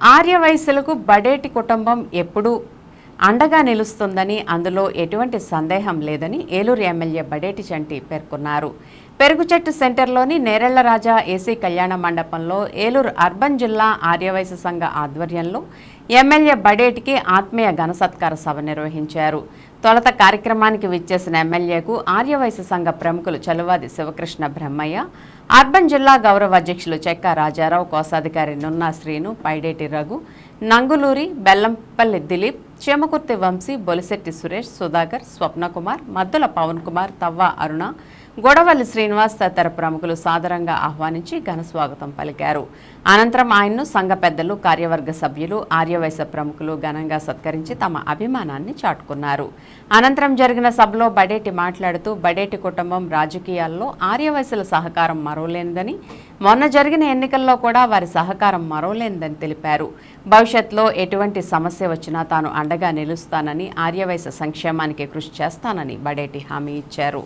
ఆర్యవయసులకు బడేటి కుటుంబం ఎప్పుడూ అండగా నిలుస్తుందని అందులో ఎటువంటి సందేహం లేదని ఏలూరు ఎమ్మెల్యే బడేటి చంటి పేర్కొన్నారు. పెరుగుచెట్టు సెంటర్లోని నేరెళ్ళ రాజా ఏసీ కళ్యాణ మండపంలో ఏలూరు అర్బన్ జిల్లా ఆర్యవైశ్య సంఘ ఆధ్వర్యంలో ఎమ్మెల్యే బడేటికి ఆత్మీయ ఘన సత్కార సభ నిర్వహించారు. తొలత కార్యక్రమానికి విచ్చేసిన ఎమ్మెల్యేకు ఆర్యవైశ్య సంఘ ప్రముఖులు చలువాది శివకృష్ణ బ్రహ్మయ్య అర్బన్ జిల్లా గౌరవ అధ్యక్షులు చెక్క రాజారావు కోశాధికారి నున్నా శ్రీను పైడేటి రఘు నంగులూరి బెల్లంపల్లి దిలీప్ చేమకుర్తి వంశీ బొలిశెట్టి సురేష్ సుధాకర్ స్వప్నకుమార్ మద్దుల పవన్ కుమార్ తవ్వ అరుణ గొడవల్లి శ్రీనివాస్ తదితర ప్రముఖులు సాదరంగా ఆహ్వానించి ఘన స్వాగతం పలికారు. అనంతరం ఆయన్ను సంఘ పెద్దలు కార్యవర్గ సభ్యులు ఆర్యవైశ్య ప్రముఖులు ఘనంగా సత్కరించి తమ అభిమానాన్ని చాటుకున్నారు. అనంతరం జరిగిన సభలో బడేటి మాట్లాడుతూ బడేటి కుటుంబం రాజకీయాల్లో ఆర్యవైశ్యుల సహకారం మరోలేనిదని మొన్న జరిగిన ఎన్నికల్లో కూడా వారి సహకారం మరోలేనిదని తెలిపారు. భవిష్యత్తులో ఎటువంటి సమస్య వచ్చినా తాను అండగా నిలుస్తానని ఆర్యవైశ్య సంక్షేమానికి కృషి చేస్తానని బడేటి హామీ ఇచ్చారు.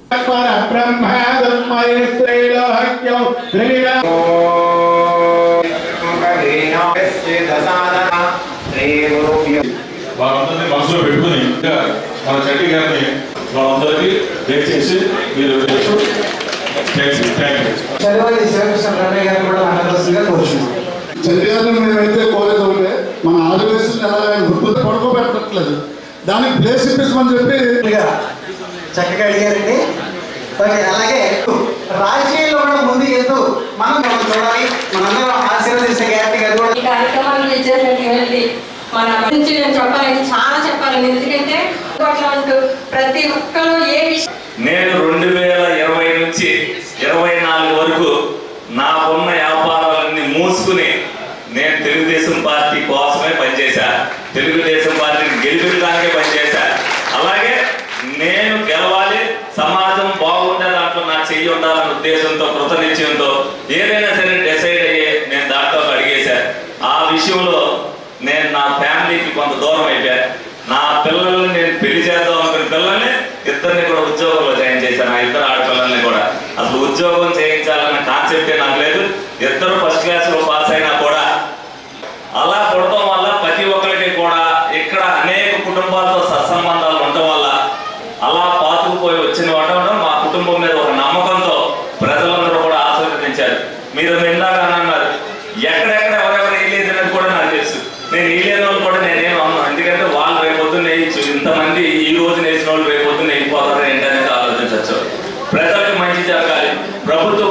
వాళ్ళందరినీ మనసులో పెట్టుకుని మన చంటి గారిని వాళ్ళందరికీ దయచేసి మీరు చదివాలి శివకృష్ణ బ్రహ్మయ్య గారిని కూడా మాట్లాడాల్సిందిగా కోరుచున్నాం. చర్యలను మేమైతే కోరేది ఒకటే మన ఎలాగైనా గుర్తు పడుకోబెట్టట్లేదు. దానికి ప్లేస్ ఇప్పించమని చెప్పి చక్కగా అడిగారండి. అలాగే రాజకీయాల్లో కూడా ముందు వెళ్తూ మనం మనం చూడాలి. మనందరం ఆశీర్వదించే గ్యారంటీ అది కూడా. ఈ కార్యక్రమాన్ని చేసినటువంటి మన గురించి నేను చెప్పాలని చాలా చెప్పాలని ఎందుకంటే ప్రతి ఒక్కరు ఏ విషయం నేను రెండు వేల ఇరవై నుంచి ఇరవై నాలుగు వరకు నాకున్న వ్యాపారాలన్నీ మూసుకుని నేను తెలుగుదేశం పార్టీ కోసమే పనిచేశా. తెలుగుదేశం పార్టీని గెలిపించడానికే పనిచేశా. అలాగే నేను గెలవాలి సమాజం బాగుండే దాంట్లో నా చెయ్యి ఉండాలన్న ఉద్దేశంతో కృతనిశ్చయంతో ఏదైనా సరే డిసైడ్ అయ్యే నేను దాంట్లో అడిగేశా. ఆ విషయంలో నేను నా ఫ్యామిలీకి కొంత దూరం అయిపోయా. నా పిల్లల్ని నేను పెళ్ళి చేద్దాం అనుకున్న పిల్లల్ని ఇద్దరిని కూడా ఉద్యోగంలో జాయిన్ చేశాను. ఆ ఇద్దరు ఆడపిల్లల్ని కూడా. అసలు ఉద్యోగం మార్క్స్ చెప్తే నాకు లేదు. ఇద్దరు ఫస్ట్ క్లాస్లో పాస్ అయినా కూడా అలా కొడటం వల్ల ప్రతి ఒక్కరికి కూడా ఇక్కడ అనేక కుటుంబాలతో సత్సంబంధాలు ఉండటం వల్ల అలా పాతుకుపోయి వచ్చిన వాటం మా కుటుంబం మీద ఒక నమ్మకంతో ప్రజలందరూ కూడా ఆశీర్వదించారు. మీరు ఇందాక అన్నారు ఎక్కడెక్కడ ఎవరెవరు వేయలేదు అనేది కూడా నాకు తెలుసు. నేను వేయలేని వాళ్ళు కూడా నేనేం అన్నాను ఎందుకంటే వాళ్ళు రేపు పొద్దున్న వేయచ్చు ఇంతమంది ఈ రోజు వేసిన వాళ్ళు రేపు పొద్దున్న వెళ్ళిపోతారు ఏంటనేది ఆలోచించవచ్చు ప్రజలకు మంచి జరగాలి. ప్రభుత్వ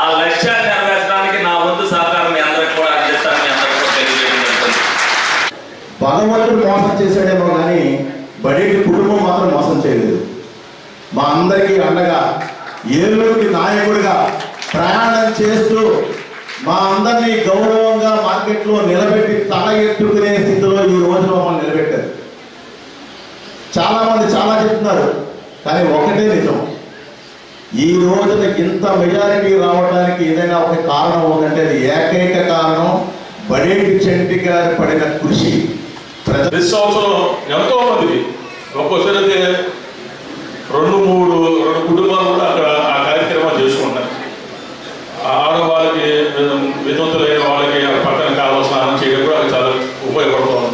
ఆ లక్ష్యాన్ని నెరవేర్చడానికి నా వంతు సహకారం మీ అందరికి కూడా అందిస్తాను మీ అందరికి కూడా తెలియజేయడం బలవంతుడు మోసం చేశాడేమో కానీ బడేటి కుటుంబం మాత్రం మోసం చేయలేదు. మా అందరికీ అండగా ఏలూరుకి నాయకుడిగా ప్రయాణం చేస్తూ మా అందరినీ గౌరవంగా మార్కెట్లో నిలబెట్టి తల ఎత్తుకునే స్థితిలో ఈ రోజు మమ్మల్ని నిలబెట్టారు. చాలా మంది చాలా చెప్తున్నారు కానీ ఒకటే నిజం. ఈ రోజున ఇంత మెజారిటీ రావడానికి ఏదైనా ఒక కారణం ఉందంటే అది ఏకైక కారణం బడేటి చెంటి గారు పడిన కృషి. ప్రతి సంవత్సరం ఎంతో మందికి ఒక్కోసారి అయితే రెండు మూడు రెండు కుటుంబాలు కూడా అక్కడ ఆ కార్యక్రమాలు చేసుకుంటారు ఆడవాళ్ళకి వితంతులైన వాళ్ళకి ఆ పక్కన కాలువ స్నానం చేయడం కూడా అది చాలా ఉపయోగపడుతుంది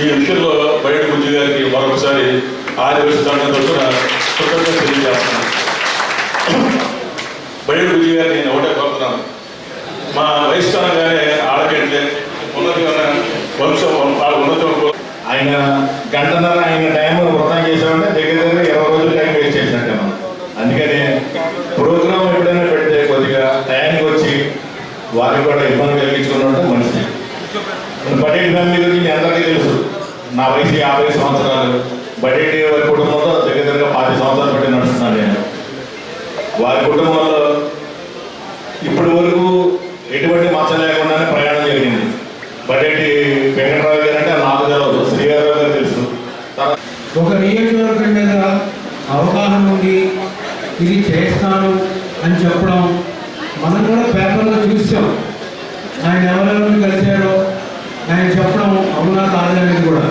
ఈ విషయంలో బయట బుజ్జి గారికి మరొకసారి ఆదివాసీ సంఘం తరఫున కృతజ్ఞత తెలియజేస్తున్నాను. బయట బుజ్జి గారిని నేను ఒకటే కోరుతున్నాను. మా వయసు కాగానే ఆడకంటే ఉన్నతి వంశం ఆ ఉన్నతం ఆయన గంటన్నర ఆయన టైం వృత్తం చేసామంటే దగ్గర దగ్గర ఇరవై రోజులు టైం వేస్ట్ చేసినట్టే మనం. అందుకని ప్రోగ్రామ్ ఎప్పుడైనా పెడితే కొద్దిగా టైంకి వచ్చి వారికి కూడా ఇబ్బంది కలిగించుకున్నట్టు మనిషి. బడ్జెట్ ఫ్యామిలీ గురించి అందరికీ తెలుసు. నా వయసు యాభై సంవత్సరాలు. బడ్జెట్ వారి కుటుంబంలో దగ్గర దగ్గర పాతి సంవత్సరాలు వారి కుటుంబంలో ఇప్పటి వరకు ఎటువంటి మచ్చ లేకుండానే ప్రయాణం జరిగింది. బడేటి వెంకటరావు గారు అంటే నాకు తెలవదు. శ్రీగారు గారు తెలుసు. ఒక నియోజకవర్గం మీద అవగాహన ఉంది ఇది చేస్తాను అని చెప్పడం మనం కూడా పేపర్లో చూసాం. ఆయన ఎవరెవరిని కలిశాడో ఆయన చెప్పడం అవునా కాదనేది కూడా.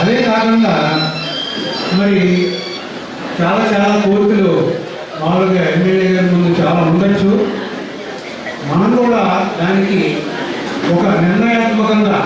అదే కాకుండా మరి చాలా చాలా కోరికలు మామూలుగా ఎమ్మెల్యే గారి ముందు చాలా ఉండొచ్చు. మనం కూడా దానికి ఒక నిర్ణయాత్మకంగా